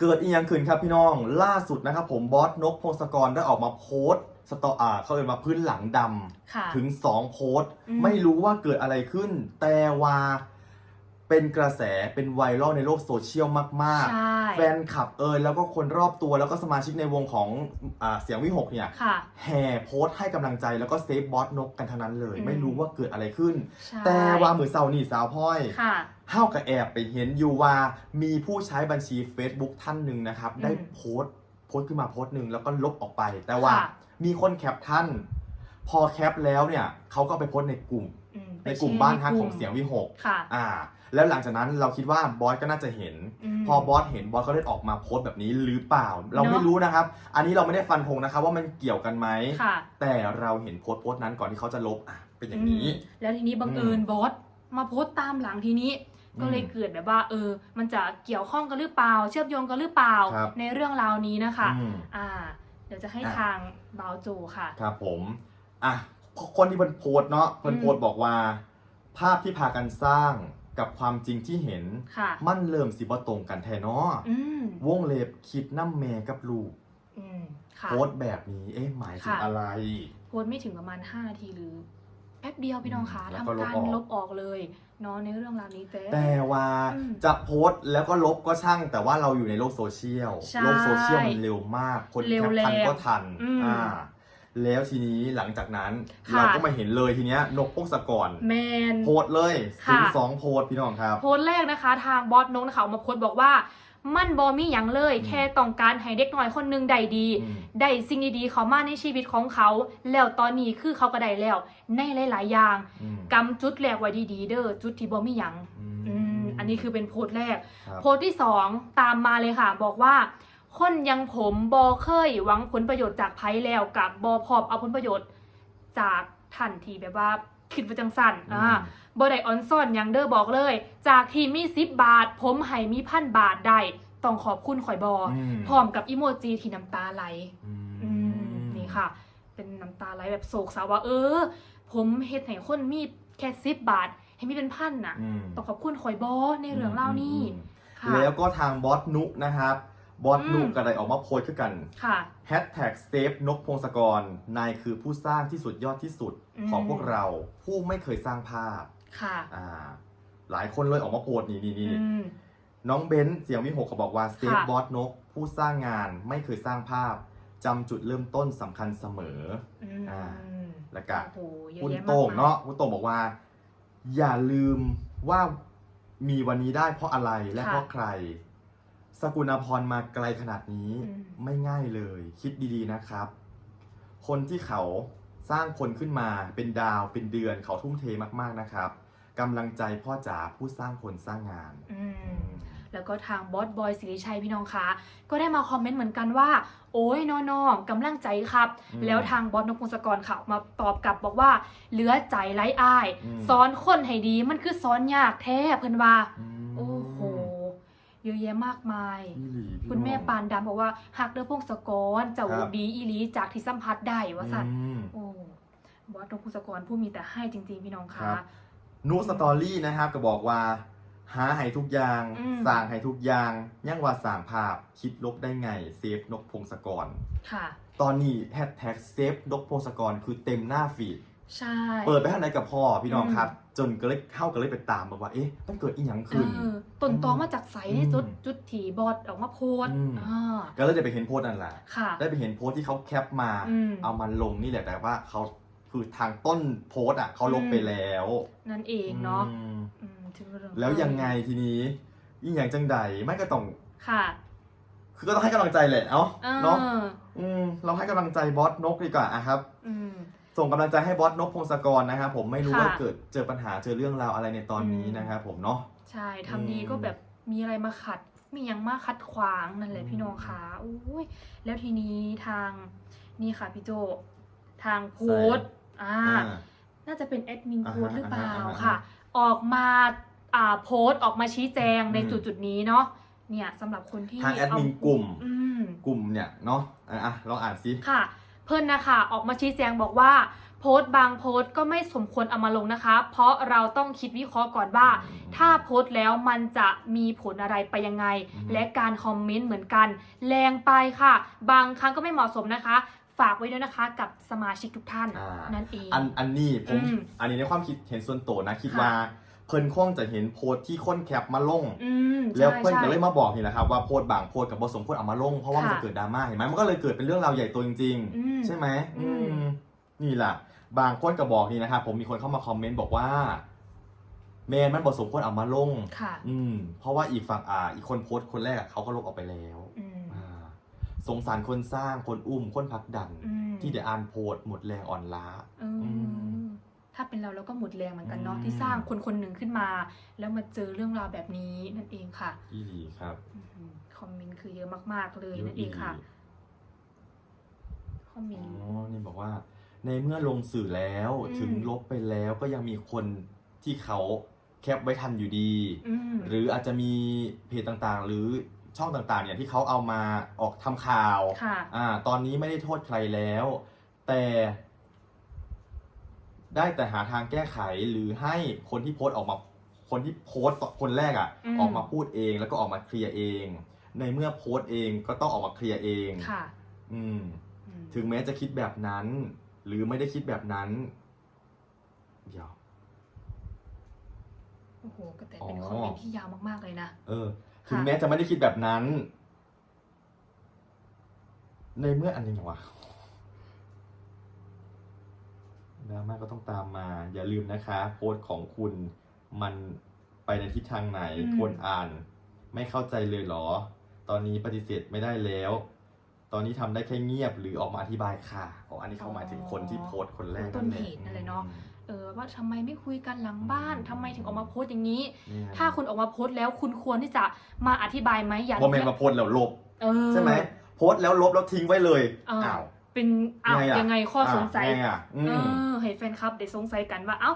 เกิดอีกอย่างขึ้นครับพี่น้องล่าสุดนะครับผมบอสนกพงศกรได้ออกมาโพสต์สตออ่าเขาเรียกว่าพื้นหลังดำค่ะถึง 2 โพสต์อืมไม่รู้ว่าเกิดอะไรขึ้น แต่ว่า เป็นกระแสเป็นไวรัลในโลกโซเชียลมาก ใช่ ๆ แฟนคลับเอยแล้วก็คนรอบตัวแล้วก็สมาชิกในวงของอาเสียงวิหกเนี่ยค่ะ แห่โพสต์ให้กำลังใจแล้วก็เซฟบอสนกกันทั้งนั้นเลย อืม ไม่รู้ว่าเกิดอะไรขึ้น ใช่แต่ว่ามือเสาร์นี่สาวพ่อย ค่ะ เฮ้ากับแอบไปเห็นอยู่ว่ามีผู้ใช้บัญชี Facebook ท่านหนึ่งนะครับ อืมได้โพสต์โพสต์ขึ้นมาโพสต์หนึ่งแล้วก็ลบออกไป แต่ว่าค่ะ มีคนแคปท่าน พอแคปแล้วเนี่ยเขาก็ไปโพสต์ในกลุ่มอืม ในกลุ่มบ้านฮักในของเสียงวิหกค่ะอ่า แล้วหลังจากนั้นเราคิดว่าบอสก็น่าจะเห็นมพอบอสเห็นบอสก็ได้ออกมาโพสต์แบบนี้หรือเปล่า เราไม่เนอะรู้นะครับ อันนี้เราไม่ได้ฟันธงนะครับว่ามันเกี่ยวกันไหมค่ะแต่เราเห็นโพสต์โพสต์นั้นก่อนที่เขาจะลบอะเป็นอย่างนี้อืมแล้วทีนี้บังเอิญบอสมาโพสต์ตามหลังทีนี้อืมก็เลยเกิดแบบว่า เออ มันจะเกี่ยวข้องกันหรือเปล่า เชื่อมโยงกันหรือเปล่าครับในเรื่องราวนี้นะคะอืมอ่า เดี๋ยวจะให้อะทางบาวโจค่ะ ครับผม อะ คนที่เพิ่นโพสต์เนาะเพิ่นอืมโพสต์บอกว่า ภาพที่พากันสร้างกับความจริงที่เห็น ค่ะ มันเริ่มสิบ่ตรงกันแท้เนาะอืมวงเล็บคิดน้ำแม่กับลูก อืมค่ะ โพสต์แบบนี้เอ๊ะหมายถึงค่ะ อะไร โพสต์ไม่ถึงประมาณ 5 นาทีหรือแป๊บเดียวพี่น้องคะแล้วก็ทำการลบออก ลบออกเลยเนาะในเรื่องราวนี้แต่ แต่ว่าอืมจะโพสต์แล้วก็ลบก็ช่าง แต่ว่าเราอยู่ในโลกโซเชียล ใช่โลกโซเชียลมันเร็วมาก คนเร็แควปทันแรงก็ทันอืม อ่า แล้วทีนี้หลังจากนั้น ค่ะ เราก็มาเห็นเลยทีเนี้ยนกพงศกรแมน โพสต์เลยค่ะ ถึงสองโพสต์พี่น้องครับ โพสต์แรกนะคะ ทางบอสนกนะคะออกมาโพสต์บอกว่า มันบอมีอย่างเลย อืม แค่ต้องการให้เด็กน้อยคนหนึงได้ดี อืม ได้สิ่งดีๆเขามาในชีวิตของเขา แล้วตอนนี้คือเขาก็ได้แล้วในหลาย ๆ อย่างอืมกำจุดแรกไว้ดีๆเด้อจุดที่บอมีอย่างอืมอันนี้คือเป็นโพสต์แรกครับโพสต์ที่สองตามมาเลยค่ะ บอกว่า คนอยังผมบอเคยหวังผลประโยชน์จากไพ่แล้วกับบอพอบเอาผลประโยชน์จากท่านที่แบบว่าคิดว่าจังสันอ่าบอได้ออนซ่อนหยังเด้อบอกเลย จากที่มีสิบบาท ผมให้มีพันบาทได้ต้องขอบคุณข่อยบออืมพร้อมกับอีโมจิที่น้ำตาไหลอืมอืมนี่ค่ะ เป็นน้ำตาไหลแบบโศกเศร้าว่า เออ ผมเฮ็ดให้คนมีแค่สิบบาท ให้มีเป็นพันน่ะอืมต้องขอบคุณข่อยบอในเรื่องเล่านี่อืมค่ะแล้วก็ทางบอสนุนะครับ บอสนุอืมก็ได้ออกมาโพสต์คือกันค่ะแฮชแท็กเซฟนกพงศกร นายคือผู้สร้างที่สุดยอดที่สุดอืมของพวกเรา ผู้ไม่เคยสร้างภาพค่ะอ่า หลายคนเลยออกมาโพสต์นี่นี่นี่อืมน้องเบนซ์เสียงวิหกเขาบอกว่าเซฟค่ะบอสนก ผู้สร้างงานไม่เคยสร้างภาพจำจุดเริ่มต้นสำคัญเสมออืมอ่าแล้วก็โอ้โหเยอะคุณแยะมากโต้งมายเนาะคุณโต้งบอกว่า อย่าลืมว่ามีวันนี้ได้เพราะอะไรและค่ะเพราะใคร สกุณาพรมาไกลขนาดนี้อืม ไม่ง่ายเลย คิดดีๆนะครับ คนที่เขาสร้างคนขึ้นมาเป็นดาวเป็นเดือนเขาทุ่มเทมากๆนะครับกำลังใจพ่อจ๋าผู้สร้างคนสร้างงาน อืม แล้วก็ทางบอสบอยสิริชัยพี่น้องคะ ก็ได้มาคอมเมนต์เหมือนกันว่า โอ้ยน้องๆกำลังใจครับ อืมแล้วทางบอสนกพงศกรค่ะมาตอบกลับบอกว่า เหลือใจไร้อายอืม สอนคนให้ดีมันคือสอนยากแท้เพิ่นว่ามโอ้โห เยอะแยะมากมาย อีหลีพี่คุณแม่น้อง ปานดำบอกว่าหักเด้อพงศกรเจ้าครับ ดีอีหลีจากที่สัมผัสได้ว่าสั่นอืม โอ้บอสนกพงศกรผู้มีแต่ให้จริงๆพี่น้องครัคะ บนุสตอรี่นะครับก็บอกว่า หาให้ทุกอย่างอืมสร้างให้ทุกอย่างยังว่าสร้างภาพคิดลบได้ไงเซฟนกพงศกร ค่ะ ตอนนี้แฮชแท็กเซฟนกพงศกรคือเต็มหน้าฟีด ใช่ เปิดไปทางไหนกับพ่อพี่น้องอืมครับ จนก็เลยเข้ากันเลยไปตามบอกว่าเอ๊ะมันเกิดอีหยังขึ้นเออต้นตอมาจากใสในจุดอืมจุดที่บอสออกมาโพสต์อืม อ่าก็เลยได้ไปเห็นโพสต์นั่นแหละ ค่ะ ได้ไปเห็นโพสต์ที่เขาแคปมา อืม เอามาลงนี่แหละแต่ว่าเขาคือทางต้นโพสต์อะเขาลบไปแล้วนั่นเองเนาะอืมอืมถึงเรื่องแล้วยังไงทีนี้ยิ่งอย่างจังใดไม่ก็ต้อง ค่ะคือก็ต้องให้กำลังใจแหละเนาะเออเนาะอืมเราให้กำลังใจบอสนกดีกว่าอะครับ อืม ส่งกำลังใจให้บอสนกพงศกรนะครับผมไม่รู้ค่ะ ว่าเกิดเจอปัญหาเจอเรื่องราวอะไรในตอนนี้อืมนะครับผมเนาะ ใช่ทำดีอืมก็แบบมีอะไรมาขัด มียังมาคัดขวางนั่นแหละอืมพี่น้องคะอุ้ยแล้วทีนี้ทางนี่ค่ะพี่โจทางโพสต์อ่า อ่า น่าจะเป็นแอดมินอ่าฮะโพสต์หรือเปล่าอ่าฮะอ่าฮะค่ะ ออกมาอ่าโพสต์ออกมาชี้แจงในอืม จุดจุดๆนี้เนาะเนี่ยสำหรับคนที่ทางแอดมินเากลุ่ม อืมกลุ่มเนี่ยเนาะอะอะลองอ่านซิ ค่ะ เพิ่นนะคะออกมาชี้แจงบอกว่าผโพสต์บางโพสต์ก็ไม่สมควรเอามาลงนะคะ เพราะเราต้องคิดวิเคราะห์ก่อนว่า ถ้าโพสต์แล้วมันจะมีผลอะไรไปยังไงอือฮึและการคอมเมนต์เหมือนกัน แรงไปค่ะ บางครั้งก็ไม่เหมาะสมนะคะ ฝากไว้ด้วยนะคะกับสมาชิกทุกท่านอ่านั่นเองอันอันนี้ผมอืมอันนี้ในความคิดเห็นส่วนตัวนะคิดค่ะว่า เพิ่นคงจะเห็นโพสต์ที่คนแคปมาลง อืมแล้วใช่เพื่อนก็ใช่เลยมาบอกนี่แหละครับว่าโพสต์บางโพสต์กับบทสมควรเอามาลงเพราะว่ามันค่ะจะเกิดดราม่าเห็นไหมมันก็เลยเกิดเป็นเรื่องราวใหญ่โตัวจริง อืม ๆ ใช่ไหมอือืมมนี่แหละบางคนก็บอกนี่นะครับผมมีคนเข้ามาคอมเมนต์บอกว่าแมนมันบทสมควรเอามาลง ค่ะอืม เพราะว่าอีกฝั่งอ่า อีกคนโพสต์คนแรกอะเขาก็ลบออกไปแล้วอืมอ่าสงสารคนสร้างคนอุ้มคนผลักดัน อืมที่เดี๋ยวอ่านโพสต์หมดแรงอ่อนล้าเอออม ถ้าเป็นเราเราก็หมดแรงเหมือนกันเนาะอืมที่สร้างคนคนหนึ่งขึ้นมา แล้วมาเจอเรื่องราวแบบนี้นั่นเองค่ะที่ดีครับอืมคอมเมนต์คือเยอะมากๆเลยนั่นเองค่ะคอมเมอ๋นต์อนี่บอกว่า ในเมื่อลงสื่อแล้วอืมถึงลบไปแล้วก็ยังมีคนที่เขาแคปไว้ทันอยู่ดีอืมหรืออาจจะมีเพจต่างๆ หรือช่องต่างๆ เนี่ยที่เขาเอามาออกทำข่าวค่ะอ่า ตอนนี้ไม่ได้โทษใครแล้ว แต่ ได้แต่หาทางแก้ไขหรือให้คนที่โพสต์ออกมาคนที่โพสต์คนแรกอะ่ะอืม ออกมาพูดเองแล้วก็ออกมาเคลียร์เอง ในเมื่อโพสต์เองก็ต้องออกมาเคลียร์เองค่ะอืม อืมถึงแม้จะคิดแบบนั้น หรือไม่ได้คิดแบบนั้น เดี๋ยว โอ้โหก็แต่เป็นอ๋อ คอมเมนต์ที่ยาวมากๆเลยนะ เออค่ะถึงแม้จะไม่ได้คิดแบบนั้น ในเมื่ออันนี้ไงวะ ดราม่าก็ต้องตามมา อย่าลืมนะคะ โพสต์ของคุณมันไปในทิศทางไหนอืม คนอ่าน ไม่เข้าใจเลยเหรอ ตอนนี้ปฏิเสธไม่ได้แล้ว ตอนนี้ทำได้แค่เงียบหรือออกมาอธิบายค่ะอ๋ออันนี้เขาหมายถึงคนที่โพสต์คนแรกต้นั่นนแหเหละตุนั่นแหละเนาะอืมเออว่าทำไมไม่คุยกันหลังบ้านอืมทำไมถึงออกมาโพสต์อย่างนี้เนี่ยถ้าคุณออกมาโพสต์แล้วคุณควรที่จะมาอธิบายไหมอย่าโมเมนต์มาโพสต์แล้วลบ เออ ใช่ไหมโพสต์แล้วลบแล้วทิ้งไว้เลยเอออ้าว เป็นอ้าวไงอะยังไงข้อสงสัยอะไงอะอืเอมอให้แฟนคลับได้สงสัยกันว่าเอ้า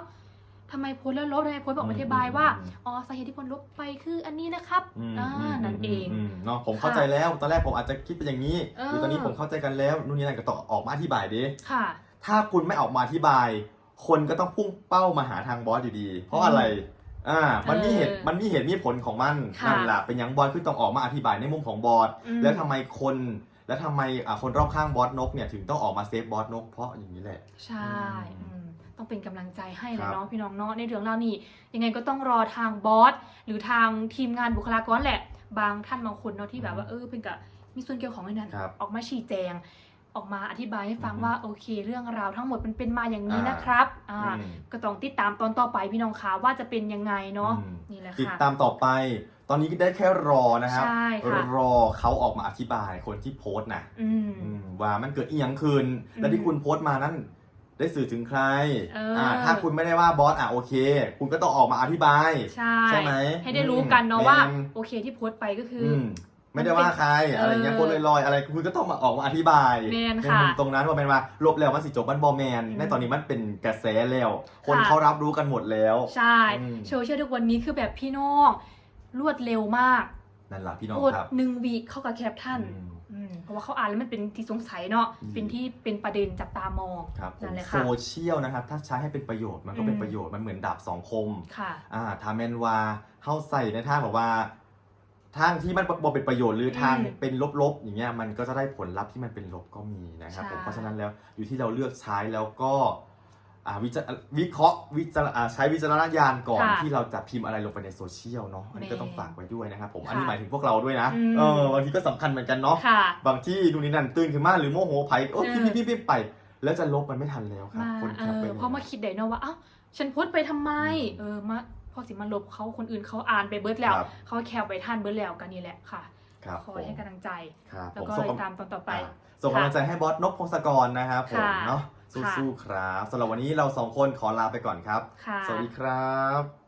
ทำไมโพสต์แล้วลบทำไมโพสต์บอกอืมอธิบายว่าอืม อ๋อสาเหตุที่พลลบไปคืออันนี้นะครับอืมอ่าอืมนั่นเองมเนาะผมค่ะเข้าใจแล้วตอนแรกผมอาจจะคิดเป็นอย่างนี้เออ หรือตอนนี้ผมเข้าใจกันแล้วนู่นนี่นั่นก็ต้องออกมาอธิบายดิค่ะ ถ้าคุณไม่ออกมาอธิบาย คนก็ต้องพุ่งเป้ามาหาทางบอสอยู่ดี เพราะอะไรอ่ามันมีเหตุเออมันมีเหตุมีผลของมันค่ะนั่นแหละเป็นอย่างบอสคือต้องออกมาอธิบายในมุมของบอสอืม แล้วทำไมคน แล้วทำไมอ่าคนรอบข้างบอสนกเนี่ยถึงต้องออกมาเซฟบอสนกเพราะอย่างนี้แหละ ใช่อืมอืมต้องเป็นกำลังใจให้เลครัยบเนาะพี่น้องเนาะในเรื่องราวนี้ยังไงก็ต้องรอทางบอสหรือทางทีมงานบุคลากรแหละ บางท่านบางคนเนาะที่แบบว่าเออเพิ่งกับมีส่วนเกี่ยวของในนั้น ครับ ออกมาชี้แจง ออกมาอธิบายให้ฟังอือฮึว่าโอเค เรื่องราวทั้งหมดมันเป็นมาอย่างนี้อ่านนะครับอ่าอืมก็ต้องติดตามตอนต่อไปพี่น้องคะว่าจะเป็นยังไงเนาะอืมนี่แหละติดค่ะตามต่อไป ตอนนี้ก็ได้แค่รอนะครับใช่ค่ะรอเขาออกมาอธิบายคนที่โพสต์นะอืมอืมว่ามันเกิดอีหยังขึ้นและที่อืมคุณโพสต์มานั้นได้สื่อถึงใครเอออ่ถ้าคุณไม่ได้ว่าบอสอะโอเค คุณก็ต้องออกมาอธิบาย ใช่ใช่ไหมให้ได้รู้กันเนาะอืมว่าแมนโอเคที่โพสต์ไปก็คือออืม ไม่ได้ว่าใครเออออะไรเงี้ยโพสต์ลอยๆอะไรคุณก็ต้องมาออกมาอธิบายแมนในค่ะมุมตรงนั้นว่าเป็นว่าลบแล้วมันสิจบมันบอแมนอืมในตอนนี้มันเป็นกระแสแล้ว คนค่ะเขารับรู้กันหมดแล้ว ใช่อืมโซเชียลทุกวันนี้คือแบบพี่น้องรวดเร็วมากนั่นแหละพี่น้องพูดครับหนึ่งวีคเข้ากับแคปท่านอืมอืมเพราะว่าเขาอ่านแล้วมันเป็นที่สงสัยเนาะอืมเป็นที่เป็นประเด็นจับตามองครับผนั่มนแหละโซค่ะเชียลนะครับ ถ้าใช้ให้เป็นประโยชน์มันก็เป็นอืมประโยชน์มันเหมือนดาบสองคมค่ะอ่าถ้าแมนว่าเข้าใส่ในทางแบบว่า ทางที่มันบ่เป็นประโยชน์หรือทางอืมเป็นลบๆ อย่างเงี้ยมันก็จะได้ผลลัพธ์ที่มันเป็นลบก็มีนะครับผมใช่ เพราะฉะนั้นแล้วอยู่ที่เราเลือกใช้แล้วก็อ่าวิจารวิเคราะห์วิจารอ่าใช้วิจารณญาณก่อนค่ะที่เราจะพิมพ์อะไรลงไปในโซเชียลเนาะอันนี้ก็ต้องฝากไว้ด้วยนะครับผมค่ะอันนี้หมายถึงพวกเราด้วยนะอืม เออบางทีก็สำคัญเหมือนกันเนาะ ค่ะ บางที่ดูนี่นั่นตื่นขึ้นมาหรือโมโหไผ่โอ้เออพิมพ์พิมพ์พิมพ์ไป แล้วจะลบมันไม่ทันแล้วครับ มาคนเอแคปไปอเพราะมาคิดได้เนาะว่าเอ้าฉันโพสต์ไปทำไมอืมเออมา พอสิมาลบเขาคนอื่นเขาอ่านไปเบิร์ดแล้ว ครับเขาแคปไปท่านเบิร์ดแล้วกันนี่แหละค่ะครับคอยให้กำลังใจ ครับแล้วผมก็ส่งเลยกำตามตอนต่อไป อ่าส่งกำลังใจให้บอสนพพงศกรนะครับผมค่ะเนาะค่ะ สู้ๆครับสำหรับวันนี้เราสองคนขอลาไปก่อนครับ ค่ะ สวัสดีครับ